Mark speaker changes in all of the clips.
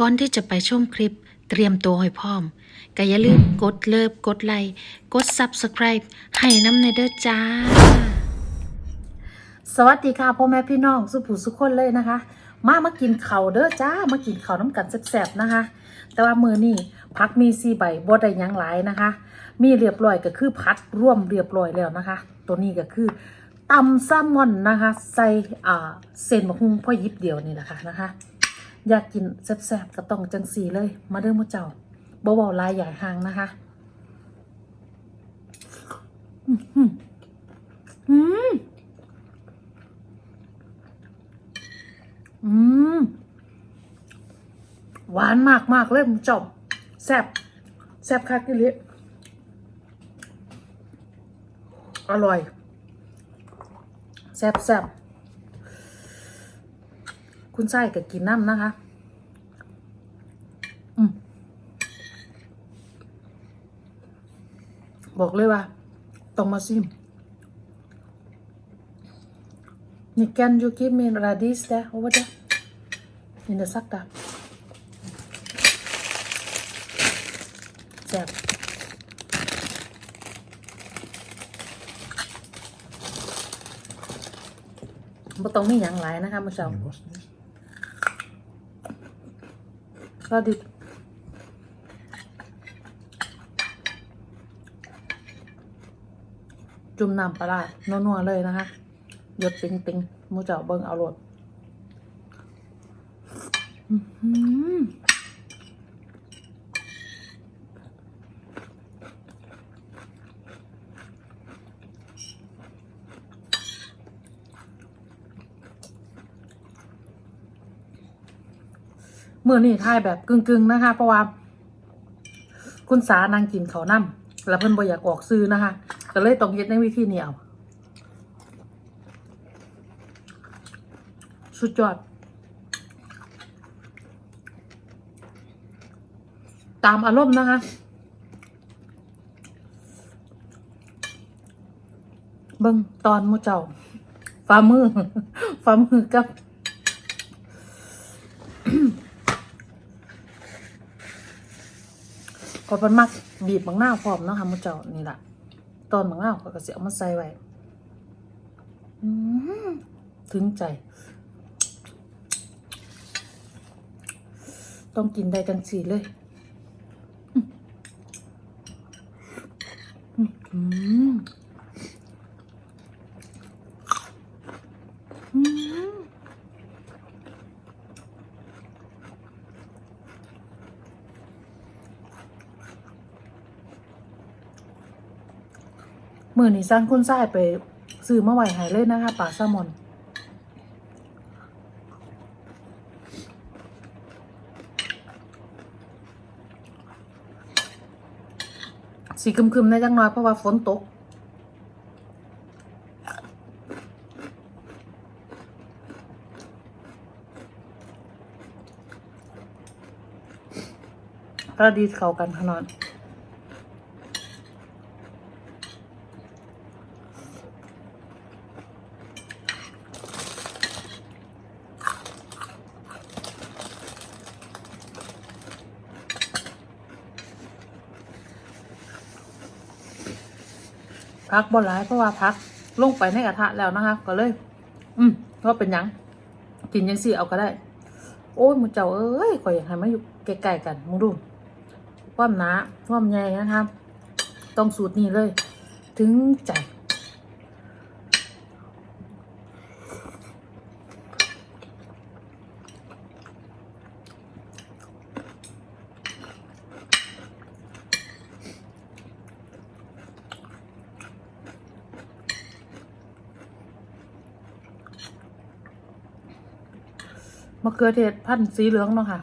Speaker 1: ก่อนที่จะไปชมคลิปเตรียมตัวให้พร้อมก็อย่าลืมกดเลิฟกดไลค์กด Subscribe ให้น้ำในเด้อจ้า
Speaker 2: สวัสดีค่ะพ่อแม่พี่น้องสุผู้สุขคนเลยนะคะ มามากินข้าวเด้อจ้ามากินข้าวน้ำกันแซ่บๆนะคะ แต่ว่ามือนี่พักมีซีใบบ่ได้หยังหลายนะคะ มีเรียบร้อยก็คือพัดร่วมเรียบร้อยแล้วนะคะ ตัวนี้ก็คือตำแซลมอนนะคะ ใส่อ่าเส้นมะฮุงพ่อยิบเดียวนี่แหละค่ะนะคะ อยากกินแซ่บๆก็ต้องจังสีเลย มาเด้อมาเจ้าบ่เบาๆลายใหญ่หางนะคะอืมอืมอืมอืมหวานมากมากเลยมึงจอมแซ่บแซ่บคักที่ลิอร่อยแซ่บแซ่บ คุณไส้กับกินน้ำนะคะ อืมบอกเลยว่า ต้องมาซิม Ni kan you give me radish there over there in the sakta. แซ่บบ่ต้องมีหยังหลายนะคะมื้อเช้า
Speaker 3: Je was niet.
Speaker 2: ก็ดิบจุ่มน้ำปลาร้านัวๆเลยนะคะ หยดติงติงๆมูเจ้าเบิ้งเอาหลด อืม เมื่อนี่ทายแบบกึ่งๆนะคะ เพราะว่า คุณสานางกินเขาน้ำแล้วเพิ่นบ่อยากออกซื้อนะคะก็เลยต้องเฮ็ดในวิธีนี้เอาสุดยอด ตามอารมณ์นะคะเบิ่งตอนมูเจ้าฝ่ามือฝ่ามือกับ ก็เป็นมักบีบบางหน้าวพร้อมเนาะค่ะหมูเจ้านี่แหละตอนบางหน้าวเขาก็สิเอามาใส่ไว้อืมถึงใจ ต้องกินได้จังสีเลยอืม เมื่อนี้สร้างคุณไส้ไปซื้อมาไหวหายเลยนะคะปลาแซลมอนสีคึมๆได้จังน้อยเพราะว่าฝนตกก็ดีเข้ากันขนาด พักบ่หลายเพราะว่าพักลงไปในกระทะแล้วนะคะ ก็เลย อืมก็เป็นยังกินยังสี่เอาก็ได้ โอ้ยมึงเจ้าเอ้ยข่อยอยากให้มาอยู่ใกล้ๆกันมึงดูความหนาความใหญ่นะคะต้องสูตรนี้เลย ถึงใจ เขือเทศพันธุ์สีเหลืองเนาะค่ะ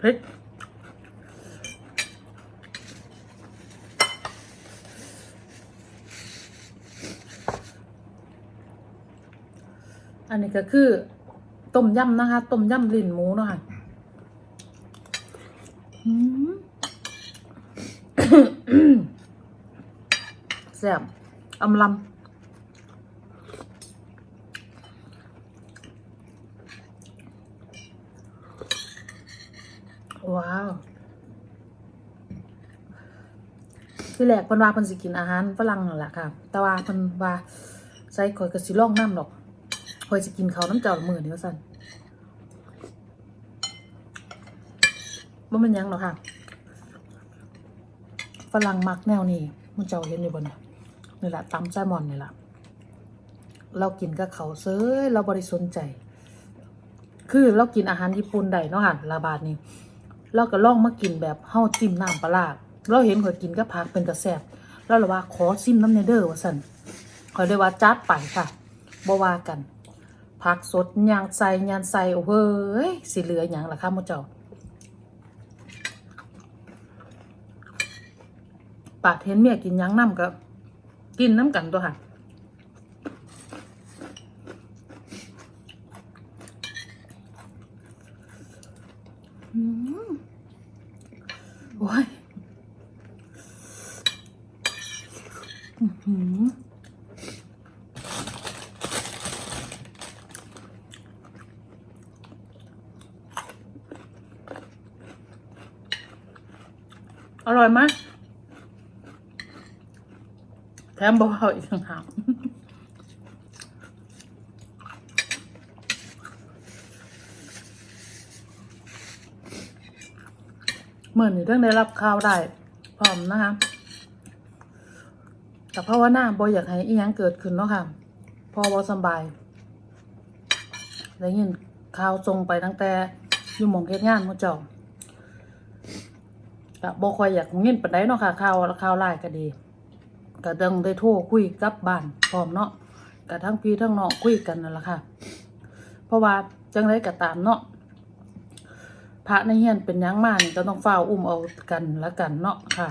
Speaker 2: พริกอันนี้ก็คือต้มยำนะคะ ต้มยำลิ้นหมูเนาะค่ะ แซ่บอำลำว้าวที่แรกเพิ่นว่าเพิ่นสิกินอาหารฝรั่งนั่นแหละค่ะ แต่ว่าเพิ่นว่าใส่ข่อยก็สิลองน้ำดอกข่อยสิกินข้าวน้ำเจ้ามื้อนี้ว่าซั่น บ่ม่นยังหรอกค่ะ ฝรั่งมักแนวนี้มันเจ้าเห็นอยู่บ่เนี่ยนี่แหละตำแซลมอนนี่แหละเรากินกับเขาเซ้ยเราบ่ได้สนใจ คือเรากินอาหารญี่ปุ่นได้เนาะค่ะลาบาดนี้เราก็ลองมากินแบบเฮาจิ้มน้ำปลาร้าเราเห็นข่อยกินกับผักเป็นตะแซบแล้วเราว่าขอซิมน้ำเนเดอร์ว่าซั่นข่อยได้ว่าจัดไปค่ะบ่ว่ากันผักสดยางใส่ยานใส่โอ้เฮ้ยสิเหลือหยังละค่ะมู่เจ้า ปาดเห็นเมียกินหยังน้ำก็ กินน้ำกันตัวค่ะอืมโอ้ยอื้อหืออร่อยไหม แถมเบาๆอีกต่างหากเหมือนเรื่องได้รับข่าวได้พร้อมนะคะแต่เพราะว่าหน้าบอยอยากให้อีหยังเกิดขึ้นเนาะค่ะ พอบอสบายได้ยินข่าวทรงไปตั้งแต่อยู่หมองเฮ็ดงานมู่เจ้าก็บ่ค่อยอยากเงินปานใดเนาะค่ะข่าวข่าวร้ายก็ดี ก็ต้องได้โทรคุยกับบ้านพร้อมเนาะกับทั้งพี่ทั้งน้องคุยกันนั่นแหละค่ะ เพราะว่าจังไรก็ตามเนาะพระในเฮียนเป็นยังมานี่ก็ต้องเฝ้าอุ้มเอากันละกันเนาะค่ะ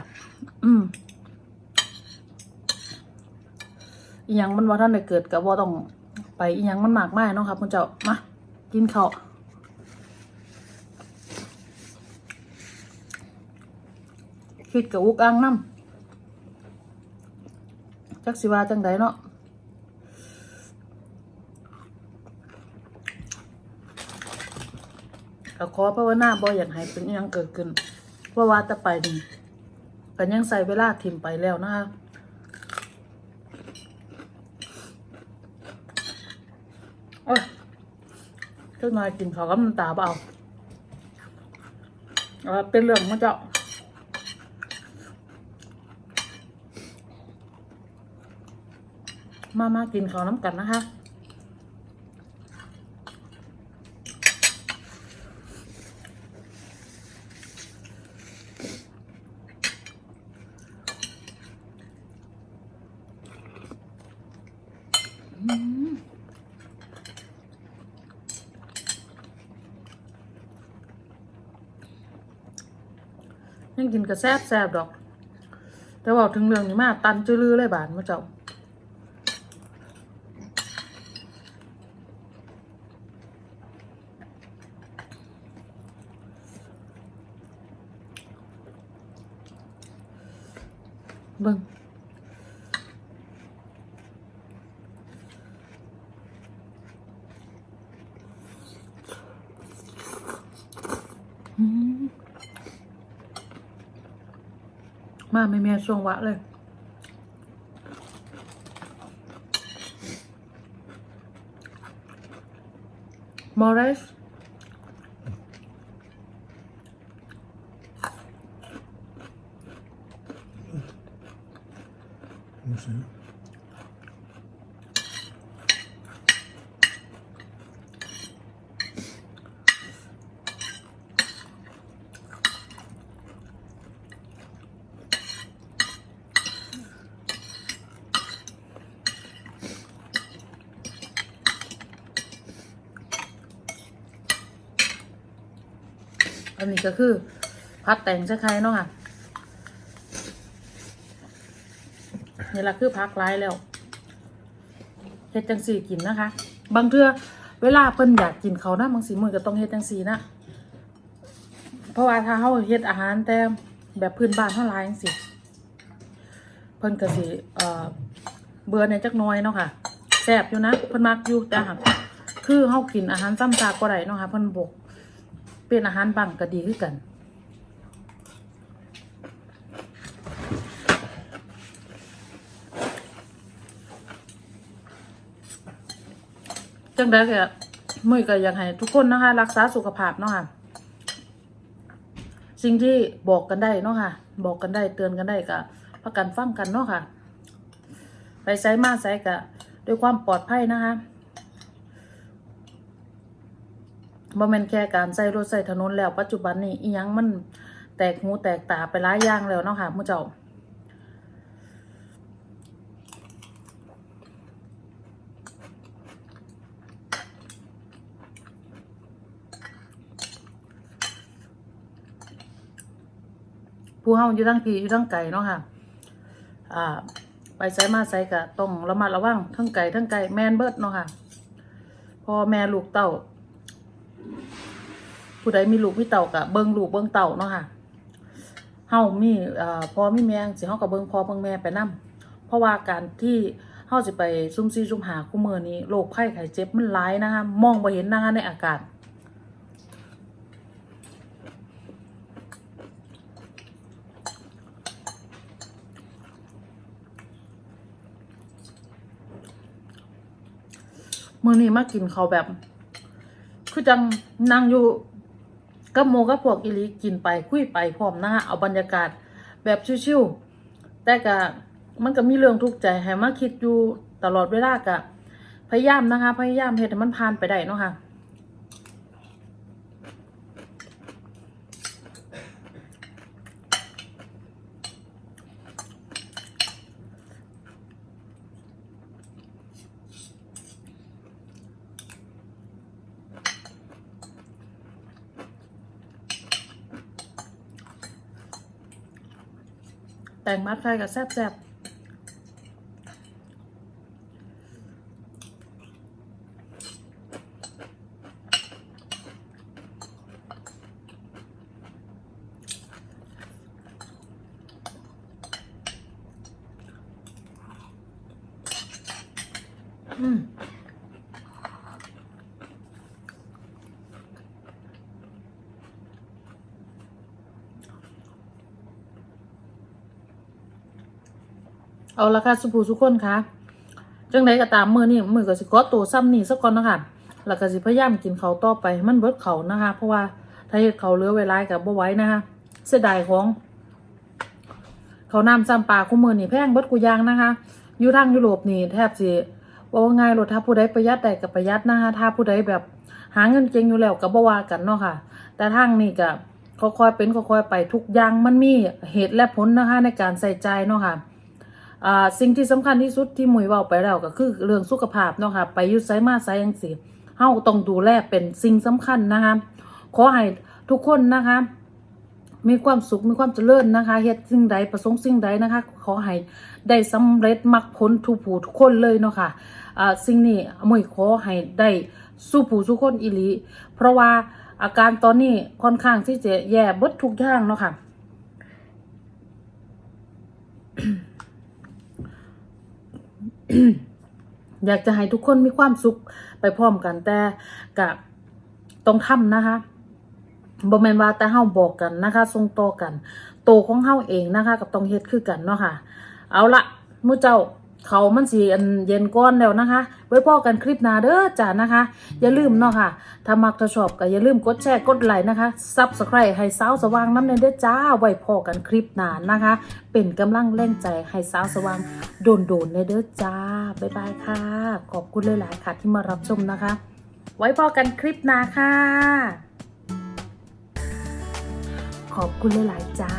Speaker 2: อืมอีหยังมันว่าท่านได้เกิดกับว่าต้องไปอีหยังมันมากมายเนาะครับคุณเจ้ามากินข้าวคิดกับอุกอังน้ำ จักสิว่าจังใดเนาะก็ขอภาวนาบ่อยากให้เป็นยังเกิดขึ้นเพราะว่าแต่ไปนี่ก็ยังใส่เวลาถิ่มไปแล้วนะคะโอ้ยเจ้าหน่อยกินข้าวกับน้ำตาเปล่าเอาเป็นเรื่องมาเจ้า มามากินข้าวน้ำกันนะคะยังกินกระแซบแซบดอก แต่ว่าถึงเรื่องนี้มาตันจื้ออเลยบานมาเจ้า เบิ่งอืมมาไม่แม่ช่วงวะเลย มอริส
Speaker 3: No sé.
Speaker 2: อันนี้ก็คือพัดแต่งใช้ใครเนาะค่ะนี่ละคือพักร้ายแล้วเฮ็ดจังสี่กินนะคะ บางเทื่อเวลาเพิ่นอยากกินเขานะบางสีมือก็ต้องเฮ็ดจังสี่นะเพราะว่าถ้าเฮาเฮ็ดอาหารแต่แบบพื้นบ้านเฮาหลายจังซี่เพิ่นก็สิเอ่อเบื่อในจักน้อยเนาะค่ะแซ่บอยู่นะเพิ่นมักอยู่แต่หากคือเฮากินอาหารซ้ำซากบ่ได้เนาะค่ะเพิ่นบอก เป็นอาหารบังก็ดีคือกัน จังได้ก็มือก็อยากให้ทุกคนนะคะ รักษาสุขภาพเนาะค่ะ สิ่งที่บอกกันได้เนาะค่ะ บอกกันได้เตือนกันได้ก็ประกันฟังกันเนาะค่ะ ไปใช้มาใช้กะด้วยความปลอดภัยนะคะ บ่แม่นแค่การใส่รถใส่ถนนแล้วปัจจุบันนี้อีหยังมันแตกหูแตกตาไปหลายอย่างแล้วเนาะค่ะมู่เจ้าผู้เฮาอยู่ทั้งพีอยู่ทั้งไก่เนาะค่ะ อ่า ไปไสมาไสกะต้องระมัดระวังทั้งไก่ทั้งไก่แมนเบิดเนาะค่ะ พอแม่ลูกเต่า ผู้ใดมีลูกมีเต่ากะเบิ่งลูกเบิ่งเต่าเนาะค่ะเฮามีอ่าพอมีแม่สิเฮาก็เบิ่งพอเบิ่งแม่ไปนํเพราะว่าการที่เฮาสิไปซุ่มซี่ซุ่มหาคู่มือนี้โรคไข้ไข้เจ็บมันหลายนะคะมองบ่เห็นนะคะในอากาศมื่อนี้มากินเขาแบบ คือจังนั่งอยู่ กับโมกับพวกอิลีกินไปคุยไปพร้อมนะฮะเอาบรรยากาศแบบชิวๆแต่ก็มันก็มีเรื่องทุกข์ใจให้มาคิดอยู่ตลอดเวลากะพยายามนะคะ พยายามเฮ็ดให้มันผ่านไปได้เนาะค่ะ แต่งมัดไฟกับแซ่บ เอาละค่ะสุภูสุคนค่ะจังไดก็ตามมือนี่มือก็สิขอตัวซ้ำนี่สักก่อนนะคะแล้วก็สิพยายามกินเขาต่อไปมันเบิดเขานะคะ เพราะว่าถ้าเฮ็ดเขาเลือเวลากับบ่ไว้นะคะเสียดายของเขาน้ำซ้ำปลาคู่มือนี่แพงเบิดกูยางนะคะอยู่ทางยุโรปนี่แทบสิว่าว่าง่ายโลดถ้าผู้ใดประหยัดได้ก็ประหยัดนะคะถ้าผู้ใดแบบหาเงินเก่งอยู่แล้วก็บ่วากันเนาะค่ะ แต่ทางนี่ก็ค่อยๆเป็นค่อยๆไปทุกอย่างมันมีเหตุและผลนะคะในการใส่ใจเนาะค่ะอ่า สิ่งที่สำคัญที่สุดที่มวยเว้าไปแล้วก็คือเรื่องสุขภาพเนาะค่ะไปยุดไซมาไซยังสิเฮาต้องดูแลเป็นสิ่งสำคัญนะคะขอให้ทุกคนนะคะ มีความสุขมีความเจริญนะคะเฮ็ดสิ่งใดประสงค์สิ่งใดนะคะ ขอให้ได้สำเร็จมรรคผลทุกผู้ทุกคนเลยเนาะค่ะอ่าสิ่งนี้มวยขอให้ได้สู้ผู้ทุกคนอีหลีเพราะว่าอาการตอนนี้ค่อนข้างที่จะแย่บดทุกอย่างเนาะค่ะ อยากจะให้ทุกคนมีความสุขไปพร้อมกันแต่กับต้องทำนะคะบ่แมนว่าแต่เฮาบอกกันนะคะทรงต่อกัน โตของเฮาเองนะคะ กับต้องเฮ็ดคือกันเนาะค่ะ เอาละมู่เจ้า เขามันสิอันเย็นก้อนแล้วนะคะ ไว้พ่อกันคลิปหน้าเด้อจ้านะคะ อย่าลืมเนาะค่ะ ถ้ามักถ้าชอบก็อย่าลืมกดแชร์กดไลค์นะคะ Subscribe ให้สาวสว่างน้ำเนยเด้อจ้า ไว้พ่อกันคลิปหน้านะคะ เป็นกำลังแรงใจให้สาวสว่างโดนโดนเลยเด้อจ้าบ๊ายบายค่ะ ขอบคุณหลายๆค่ะที่มารับชมนะคะ ไว้พ่อกันคลิปหน้าค่ะ ขอบคุณหลายๆจ้า